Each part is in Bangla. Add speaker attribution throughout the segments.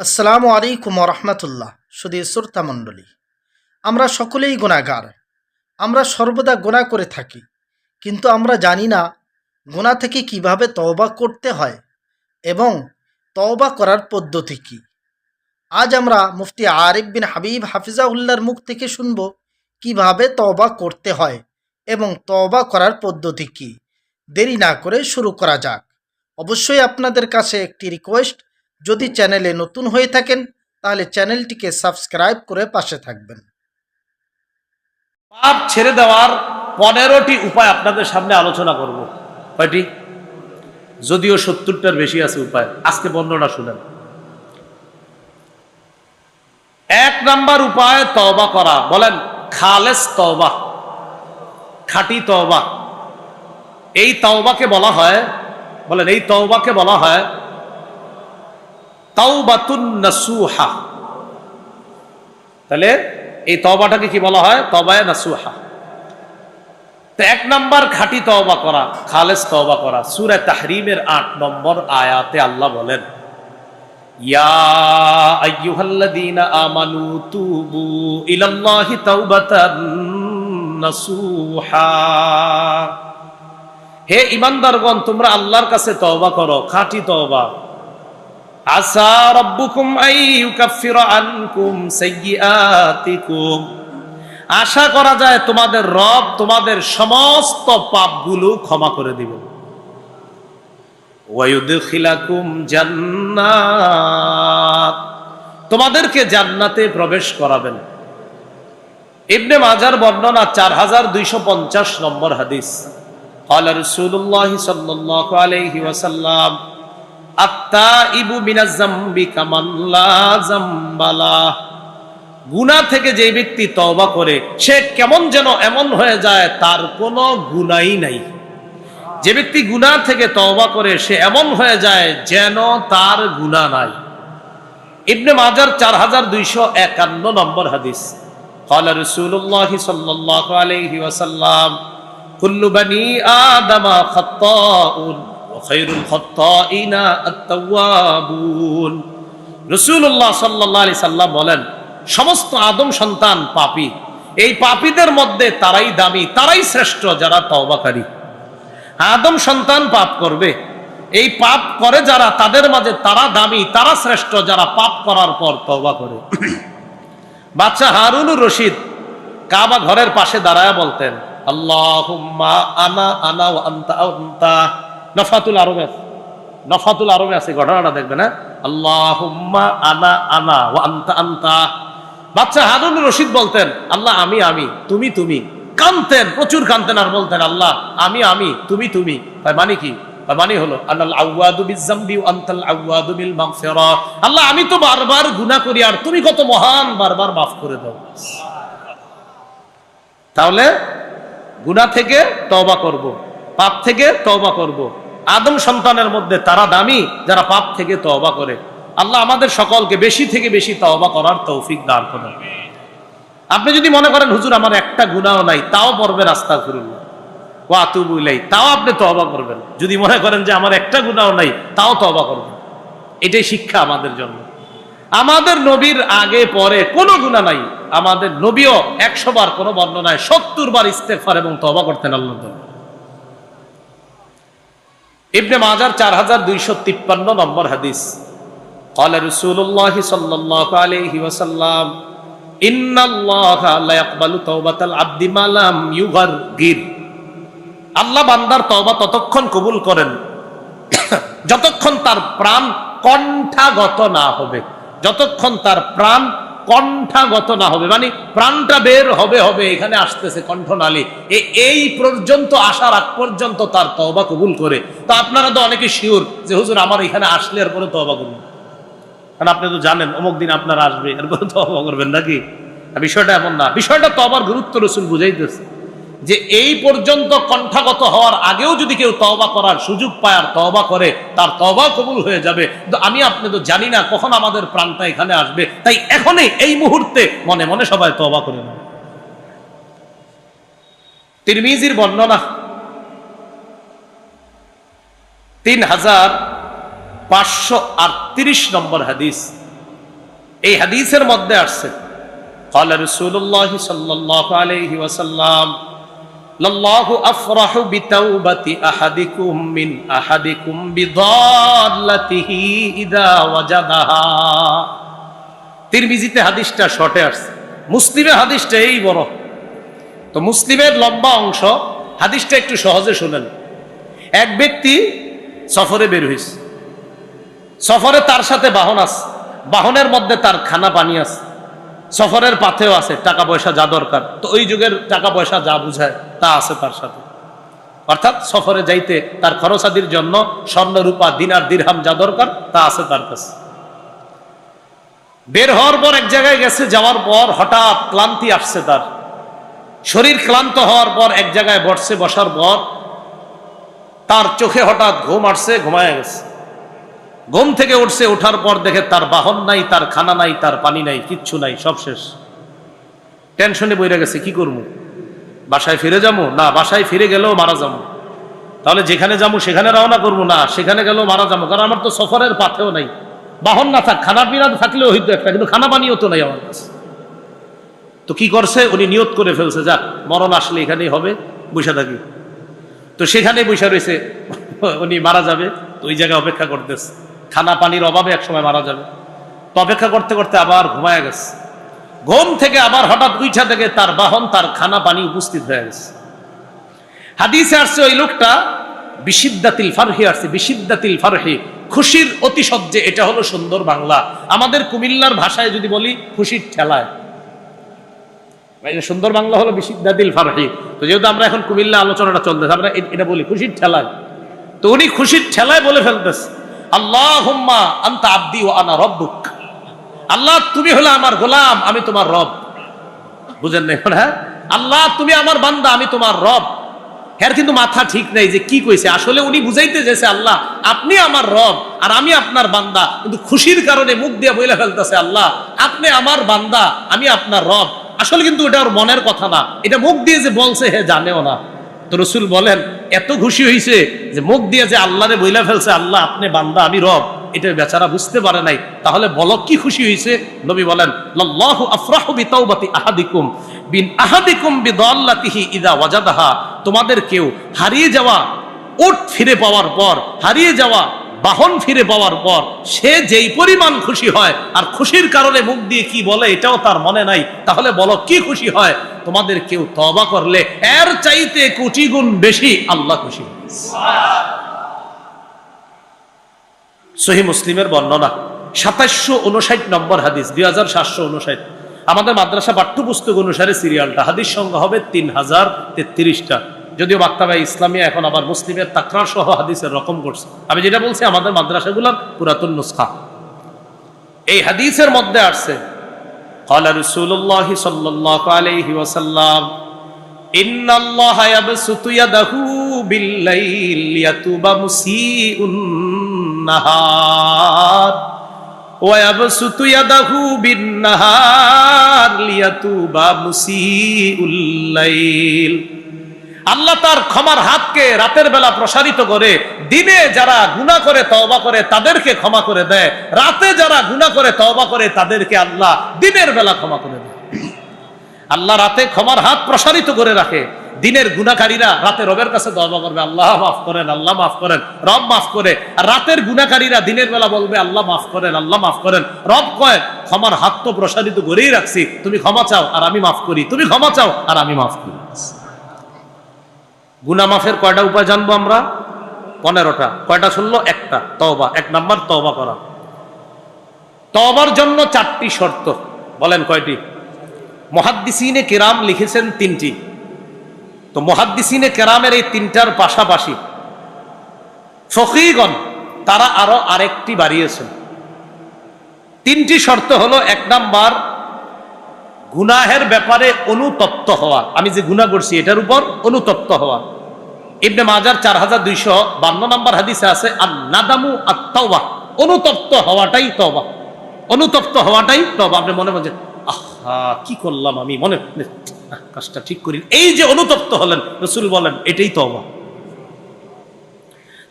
Speaker 1: আসসালামু আলাইকুম রহমতুল্লাহ। শুধু শ্রোতা মণ্ডলী, আমরা সকলেই গুণাগার আমরা সর্বদা গুণা করে থাকি, কিন্তু আমরা জানি না গুণা থেকে কীভাবে তওবা করতে হয় এবং তওবা করার পদ্ধতি কী। আজ আমরা মুফতি আরিফ বিন হাবিব হাফিজাউল্লাহর মুখ থেকে শুনব কীভাবে তওবা করতে হয় এবং তওবা করার পদ্ধতি কী। দেরি না করে শুরু করা যাক। অবশ্যই আপনাদের কাছে একটি রিকোয়েস্ট যদি চ্যানেলে নতুন হয়ে থাকেন, তাহলে চ্যানেলটিকে সাবস্ক্রাইব করে পাশে থাকবেন।
Speaker 2: পাপ ছেড়ে দেওয়ার পনেরোটি উপায় আপনাদের সামনে আলোচনা করব। কয়টি? যদিও সত্তরটার বেশি আছে উপায়। আজকে বর্ণনা শুনেন। এক নাম্বার উপায়, তওবা করা। বলেন, খালেস তওবা। খাঁটি তওবা। এই তওবাকে বলা হয়, বলেন, এই তওবাকে বলা হয় নাসুহা। তাহলে এই তবাটাকে কি বলা হয়? তবায় নাসুহা। তো এক নম্বর খাঁটি তওবা করা, খালেস তওবা করা। সূরা তাহরিমের আট নম্বর আয়াতে আল্লাহ বলেন, ইয়া আমানু তুবু হে ইমানদারগণ তোমরা আল্লাহর কাছে তওবা করো, খাঁটি তওবা। আসা রব্বুকুম আই ইউকাফিরা আনকুম সাইয়্যাতিকুম আশা করা যায় তোমাদের রব তোমাদের সমস্ত পাপগুলো ক্ষমা করে দিবেন ওয়ায়ুদখিলাকুম জান্নাত তোমাদেরকে জান্নাতে প্রবেশ করাবেন ইবনে মাজার বর্ণনা চার হাজার দুইশো পঞ্চাশ নম্বর হাদিস قال رسول الله صلى الله عليه وسلم আত্তাইবু মিনাজ জামবি কামান লা জামবালা গুনাহ থেকে যে ব্যক্তি তওবা করে সে কেমন যেন এমন হয়ে যায় তার কোনো গুনাই নাই যে ব্যক্তি গুনাহ থেকে তওবা করে সে এমন হয়ে যায় যেন তার গুনাহ নাই ইবনে মাজার চার হাজার দুইশো একান্ন নম্বর হাদিস قال رسول الله صلى الله عليه وسلم كل بني آدم خطاء খায়রুল খত্তাইনা আত-তাওয়াবুন। রাসূলুল্লাহ সাল্লাল্লাহু আলাইহি সাল্লাম বলেন, সমস্ত আদম সন্তান পাপী। এই পাপীদের মধ্যে তারাই দামি, তারাই শ্রেষ্ঠ, যারা তওবাকারী। আদম সন্তান পাপ করবে। এই পাপ করে যারা, তাদের মাঝে তারা দামি, তারা শ্রেষ্ঠ, যারা পাপ করার পর তওবা করে। বাচ্চা হারুন রশিদ কাবা ঘরের পাশে দাঁড়ায় বলতেন আল্লাহ আনা আনা আন্তা। নফাতুল আরবে আছে নফাতুল আরবে আছে, ঘটনাটা দেখবেন হ্যাঁ? আল্লাহুম্মা আনা আনা ও আন্তা আন্তা। বাচ্চা হারুনুর রশিদ বলতেন, আল্লাহ, আমি আমি, তুমি তুমি। কানতেন প্রচুর কানতেন আর বলতেন, আল্লাহ, আমি আমি, তুমি তুমি। তাই মানে কি? মানে হলো আল্লাহ আল্লাহ, আমি তো বারবার গুনাহ করি, আর তুমি কত মহান, বারবার মাফ করে দাও। তাহলে, গুনাহ থেকে তওবা করব, পাপ থেকে তওবা করব। আদম সন্তানের মধ্যে তারা দামি, যারা পাপ থেকে তওবা করে। আল্লাহ আমাদের সকলকে বেশি থেকে বেশি তওবা করার তৌফিক দান করেন। আপনি যদি মনে করেন, হুজুর, আমার একটা গুনাহ নাই, তাও পড়বে রাস্তা ফিরুল্লাহ ওয়াতুবুলাই তাও আপনি তওবা করবেন। যদি মনে করেন যে, আমার একটা গুনাহ নাই, তাও তওবা করবেন। এটাই শিক্ষা আমাদের জন্য। আমাদের নবীর আগে পরে কোনো গুণা নাই। আমাদের নবীও একশো বার কোনো বর্ণনায় সত্তর বার ইস্তেফার এবং তবা করতেন আল্লাহ ইবনে মাজার চার হাজার দুইশো তিপ্পান্ন নম্বর হাদিস قال رسول الله صلى الله عليه وسلم إن الله لا يقبل توبة العبد ما لم يغرغر আল্লাহ বান্দার তওবা ততক্ষণ কবুল করেন যতক্ষণ তার প্রাণ কণ্ঠাগত না হবে যতক্ষণ তার প্রাণ কণ্ঠাগত না হবে মানে প্রাণটা বের হবে হবে, এখানে আসতেছে কণ্ঠনালী। এই পর্যন্ত আসার আগ পর্যন্ত তার তবা কবুল করে। তো আপনারা তো অনেকে শিওর যে, হুজুর, আমার এখানে আসলে এরপরে তবা করুন কারণ আপনি তো জানেন, অমুক দিন আপনারা আসবে এরপরে তবা করবেন নাকি? বিষয়টা এমন না। বিষয়টা তো আবার গুরুত্ব রসুল বুঝাইতেছে। যে এই পর্যন্ত কণ্ঠাগত হওয়ার আগেও যদি কেউ তওবা করার সুযোগ পায় আর তওবা করে তার তওবা কবুল হয়ে যাবে তো আমি আপনি তো জানি না কখন আমাদের প্রাণটা এখানে আসবে তাই এখনই এই মুহূর্তে মনে মনে সবাই তওবা করে নেবে তিরমিজির বর্ণনা তিন হাজার পাঁচশো আটত্রিশ নম্বর হাদিস এই হাদিসের মধ্যে আসছে قال رسول الله صلى الله عليه وسلم লাল্লাহু আফরাহু বিতাওবাতি আহাদিকুম মিন আহাদিকুম বিদাল্লাতিহি ইদা ওয়াজাদাহা। তিরমিজিতে হাদিসটা শর্টে আসছে। মুসলিমে হাদিসটা এই বড়। তো মুসলিমের লম্বা অংশ হাদিসটা একটু সহজে শোনেন। এক ব্যক্তি সফরে বের হয়েছে সফরে তার সাথে বাহন আছে। বাহনের মধ্যে তার খানা পানি আছে। সফরের পাথেও আছে, টাকা পয়সা যা দরকার। তো ওই যুগের টাকা পয়সা যা বুঝায়, তা আছে তার সাথে। অর্থাৎ সফরে যাইতে তার খরচাদির জন্য স্বর্ণ রূপা দিনার দিরহাম যা দরকার, তা আছে তার কাছে। বের হওয়ার পর এক জায়গায় গেছে, যাওয়ার পর হঠাৎ ক্লান্তি আসছে তার। শরীর ক্লান্ত হওয়ার পর এক জায়গায় বসছে, বসার পর তার চোখে হঠাৎ ঘুম আসছে, ঘুমায় গেছে। ঘুম থেকে উঠছে ওঠার পর দেখে তার বাহন নাই, তার খানা নাই, তার পানি নাই, কিচ্ছু নাই, সব শেষ। টেনশনে বইরে গেছে, কি করব? বাসায় ফিরে যাব? না, বাসায় ফিরে গেলেও মারা যাব। তাহলে যেখানে যাব, সেখানে রওনা করব? না, সেখানে গেলেও মারা যাব। কারণ আমার তো সফরের পাথেও নাই। বাহন না থাক, খানা পিনা থাকলেও হইতো একটা কিন্তু খানা পানিও তো নাই আমার কাছে। তো কি করছে? উনি নিয়ত করে ফেলছে যাক মরণ আসলে এখানেই হবে, বসে থাকি। তো সেখানে বসে রয়েছে, উনি মারা যাবে, তো ওই জায়গায় অপেক্ষা করতেছে। খানা পানির অভাবে একসময় মারা যাবে। তো অপেক্ষা করতে করতে আবার ঘুমায় গেছে। ঘুম থেকে আবার হঠাৎ উইঠা থেকে তার বাহন, তার খানা পানি উপস্থিত হয়ে গেছে। হাদিসে আসছে ওই লোকটা, বিশিদ্দাতিল ফারহি আসছে, বিশিদ্দাতিল ফারহি। খুশির অতিশব্দে এটা হলো সুন্দর বাংলা। আমাদের কুমিল্লার ভাষায় যদি বলি, খুশির ঠেলায়। সুন্দর বাংলা হলো বিশিদ্দাতিল ফারহি। তো যেহেতু আমরা এখন কুমিল্লা আলোচনাটা চলতেছে, আমরা এটা বলি খুশির ঠেলায়। তো উনি খুশির ঠেলায় বলে ফেলতেছে। আন্তা আব্দি ও আনা রব্বুক। আল্লাহ, তুমি হলে আমার গোলাম, আমি তোমার রব। বুঝেন হ্যাঁ আল্লাহ, তুমি আমার বান্দা, আমি তোমার রব। হ্যাঁ কিন্তু মাথা ঠিক নাই যে কি কইছে। আসলে উনি বুঝাইতে যেছে আল্লাহ, আপনি আমার রব আর আমি আপনার বান্দা। কিন্তু খুশির কারণে মুখ দিয়ে বইলে ফেলতেছে, আল্লাহ, আপনি আমার বান্দা, আমি আপনার রব। আসলে কিন্তু এটা ওর মনের কথা না। এটা মুখ দিয়ে যে বলছে, হে জানেও না। তো রসুল বলেন, এত খুশি হয়েছে যে মুখ দিয়ে যে আল্লাহরে বইলা ফেলছে, আল্লাহ আপনি বান্দা, আমি রব, এটা বেচারা বুঝতে পারে নাই। তাহলে বলো কি খুশি হয়েছে নবী বলেন, লাল্লাহু আফরাহু বিতাওবাতি আহাদিকুম, বিন আহাদিকুম বিদাল্লাতিহি ইদা ওয়াজাদাহা। তোমাদের কেউ হারিয়ে যাওয়া উট ফিরে পাওয়ার পর, হারিয়ে যাওয়া বাহন ফিরে পাওয়ার পর, সে যেই পরিমাণ খুশি হয়, আর খুশির কারণে মুখ দিয়ে কি বলে, এটাও তার মনে নাই। তাহলে বলো কি খুশি হয়? তোমাদের কেউ তবা করলে এর চাইতে কোটি গুণ বেশি আল্লাহ খুশি সহি মুসলিমের বর্ণনা, সাতাশশো উনষাট নম্বর হাদিস দুই হাজার সাতশো উনষাট। আমাদের মাদ্রাসা পাঠ্যপুস্তক অনুসারে সিরিয়ালটা, হাদিস সংখ্যা হবে তিন হাজার তেত্রিশটা। যদিও বাক্তাবা ইসলামী এখন আবার মুসলিমের তাকরার সহ হাদিসের রকম করছে। আমি যেটা বলছি, আমাদের মাদ্রাসাগুলোর পুরাতন নুসখা। এই হাদিসের মধ্যে আসছে قال رسول الله صلى الله عليه وسلم إن الله يبسط يده بالليل ليتوب مسيء النهار ويبسط يده بالنهار ليتوب مسيء الليل আল্লাহ তার ক্ষমার হাতকে রাতের বেলা প্রসারিত করে দিনে যারা গুণা করে, তওবা করে, তাদেরকে ক্ষমা করে দেয়। রাতে যারা গুণা করে, তওবা করে, তাদেরকে আল্লাহ দিনের বেলা ক্ষমা করে দেয়। আল্লাহ রাতে ক্ষমার হাত প্রসারিত করে রাখে। দিনের গুণাকারীরা রাতে রবের কাছে দবা করবে, আল্লাহ মাফ করেন, আল্লাহ মাফ করেন, রব মাফ করে। আর রাতের গুণাকারীরা দিনের বেলা বলবে, আল্লাহ মাফ করেন, আল্লাহ মাফ করেন। রব কয়, ক্ষমার হাত তো প্রসারিত করেই রাখছি, তুমি ক্ষমা চাও, আর আমি মাফ করি, তুমি ক্ষমা চাও, আর আমি মাফ করি। গুনা মাফের কয়টা উপায় জানব আমরা? পনেরোটা। কয়টা শুনলো? একটা। তওবা। এক নাম্বার তবা করা। তওবার জন্য চারটি শর্ত। বলেন কয়টি? মহাদ্দিসিনে কেরাম লিখেছেন তিনটি। তো মহাদ্দিসিনে কেরামের এই তিনটার পাশাপাশি ফকিগণ তারা আরও আরেকটি বাড়িয়েছেন। তিনটি শর্ত হলো, এক নাম্বার গুনাহের ব্যাপারে অনুতপ্ত হওয়া। আমি যে গুনাহ করছি, এটার উপর অনুতপ্ত হওয়া। ইবনে মাজার চার হাজার দুইশো বান্ন নম্বর হাদিসে আছে আর নাদামু আত্মাওবা অনুতপ্ত হওয়াটাই তবা অনুতপ্ত হওয়াটাই তবা আপনি মনে মনে আহা, কি করলাম আমি? মনে কাজটা ঠিক করি। এই যে অনুতপ্ত হলেন, রসুল বলেন, এটাই তবা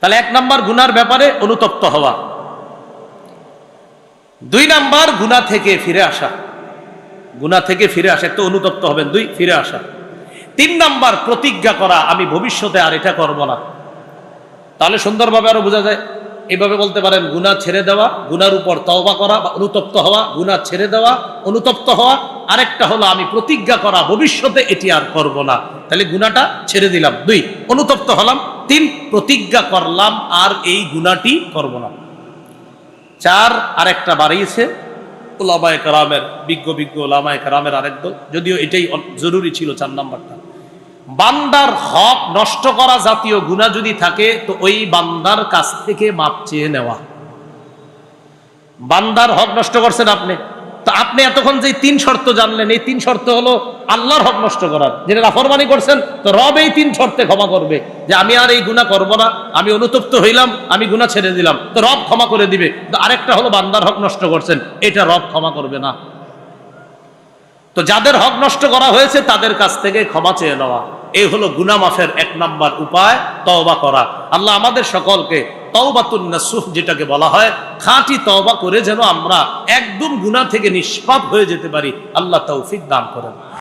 Speaker 2: তাহলে এক নাম্বার গুনার ব্যাপারে অনুতপ্ত হওয়া। দুই নাম্বার গুণা থেকে ফিরে আসা। গুণা থেকে ফিরে আসা একটু অনুতপ্ত হবেন, দুই, ফিরে আসা। তিন নাম্বার, প্রতিজ্ঞা করা, আমি ভবিষ্যতে আর এটা করব না। তাহলে সুন্দরভাবে আরও বোঝা যায় এইভাবে বলতে পারেন গুণা ছেড়ে দেওয়া গুনার উপর তওবা করা, বা অনুতপ্ত হওয়া গুণা ছেড়ে দেওয়া, অনুতপ্ত হওয়া। আরেকটা হলো, আমি প্রতিজ্ঞা করা, ভবিষ্যতে এটি আর করব না। তাহলে গুণাটা ছেড়ে দিলাম। দুই, অনুতপ্ত হলাম। তিন, প্রতিজ্ঞা করলাম, আর এই গুণাটি করব না। চার, আরেকটা বাড়িয়েছে। ওলামায় কারামের, বিজ্ঞ বিজ্ঞ ওলামায় কারামের আরেক দল। যদিও এটাই জরুরি ছিল চার নাম্বারটা। বান্দার হক নষ্ট করা জাতীয় গুণা যদি থাকে, তো ওই বান্দার কাছ থেকে মাপ চেয়ে নেওয়া। বান্দার হক নষ্ট করছেন আপনি। তো আপনি এতক্ষণ যে তিন শর্ত জানলেন, এই তিন শর্ত হলো আল্লাহর হক নষ্ট করার যেটা নাফরমানি করছেন, তো রব এই তিন শর্তে ক্ষমা করবে যে আমি আর এই গুণা করব না, আমি অনুতপ্ত হইলাম, আমি গুণা ছেড়ে দিলাম, তো রব ক্ষমা করে দিবে। তো আরেকটা হলো বান্দার হক নষ্ট করছেন, এটা রব ক্ষমা করবে না। তো যাদের হক নষ্ট করা হয়েছে, তাদের কাছ থেকে ক্ষমা চেয়ে নেওয়া। এই হলো গুনা মাফের এক নাম্বার উপায়, তওবা করা। আল্লাহ আমাদের সকলকে তওবাতুন নাসুহ যেটাকে বলা হয়, খাঁটি তওবা করে যেন আমরা একদম গুনাহ থেকে নিষ্পাপ হয়ে যেতে পারি। আল্লাহ তৌফিক দান করেন।